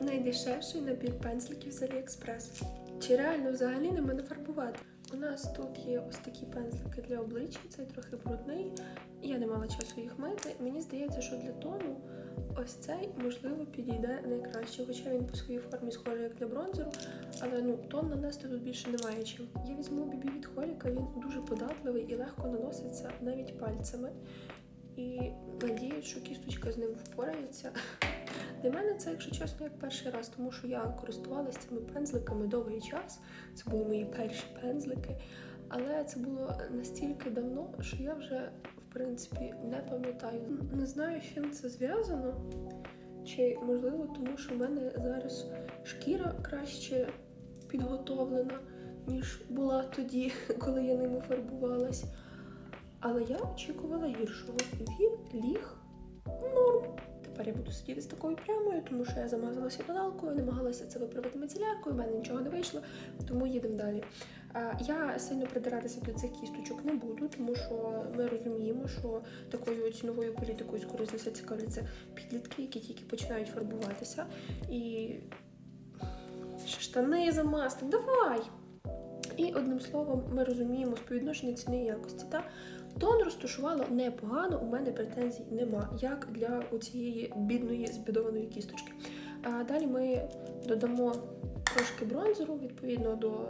найдешевший набір пензликів з Аліекспрес. Чи реально взагалі не фарбувати? У нас тут є ось такі пензлики для обличчя, цей трохи брудний. Я не мала часу їх мити. Мені здається, що для тону ось цей можливо підійде найкраще. Хоча він по своїй формі схожий як для бронзеру, але ну тон нанести тут більше немає чим. Я візьму бібі від Холіка, він дуже податливий і легко наноситься навіть пальцями. І надіюсь, що кісточка з ним впорається. Для мене це, якщо чесно, як перший раз, тому що я користувалася цими пензликами довгий час. Це були мої перші пензлики. Але це було настільки давно, що я вже в принципі не пам'ятаю. Не знаю, з чим це зв'язано. Чи можливо, тому що в мене зараз шкіра краще підготовлена, ніж була тоді, коли я ними фарбувалась. Але я очікувала гіршого. Він ліг. Тепер я буду сидіти з такою прямою, тому що я замазалася тоналкою, намагалася це виправити мицеляркою, в мене нічого не вийшло, тому їдемо далі. Я сильно придиратися до цих кісточок не буду, тому що ми розуміємо, що такою ціновою політикою все цікавляться підлітки, які тільки починають фарбуватися. І штани замасти. Давай! І одним словом, ми розуміємо співвідношення ціни і якості. Та тон розташувало непогано, у мене претензій нема, як для цієї бідної збідованої кісточки. А далі ми додамо трошки бронзеру, відповідно до,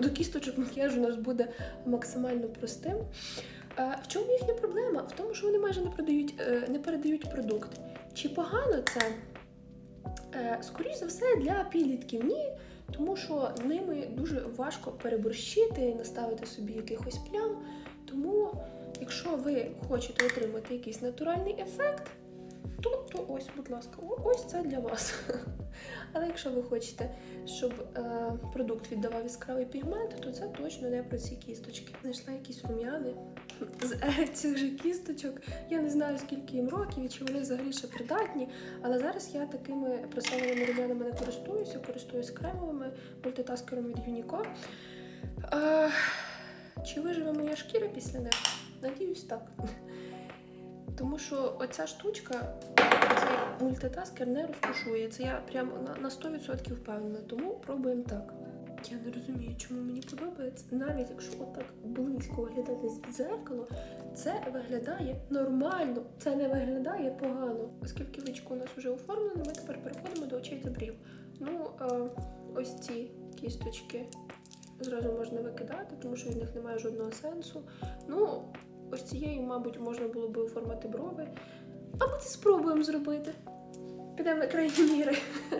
до кісточок макіяжу у нас буде максимально простим. В чому їхня проблема? В тому, що вони майже не продають, е, не передають продукт. Чи погано це? Е, Скоріше за все, для підлітків ні, тому що ними дуже важко переборщити, наставити собі якихось плям. Ви хочете отримати якийсь натуральний ефект, то, то ось, будь ласка, ось це для вас. Але якщо ви хочете, щоб е, продукт віддавав яскравий пігмент, то це точно не про ці кісточки. Знайшла якісь рум'яни з ери цих же кісточок. Я не знаю, скільки їм років і чи вони взагалі ще придатні. Але зараз я такими пресованими рум'янами не користуюся, користуюсь кремовими мультитаскером від Unico. Е, чи виживе моя шкіра після них? Надіюсь, так. Тому що оця штучка, цей мультитаскер не розташується. Я прямо на, на 100% впевнена, тому пробуємо так. Я не розумію, чому мені подобається. Навіть якщо отак близько оглядати з дзеркало, це виглядає нормально, це не виглядає погано. Оскільки личко у нас вже оформлено, ми тепер переходимо до очей та брів. Ну, ось ці кісточки зразу можна викидати, тому що від них немає жодного сенсу. Ну, ось цією, мабуть, можна було би оформити брови. А ми це спробуємо зробити. Підемо на крайні міри.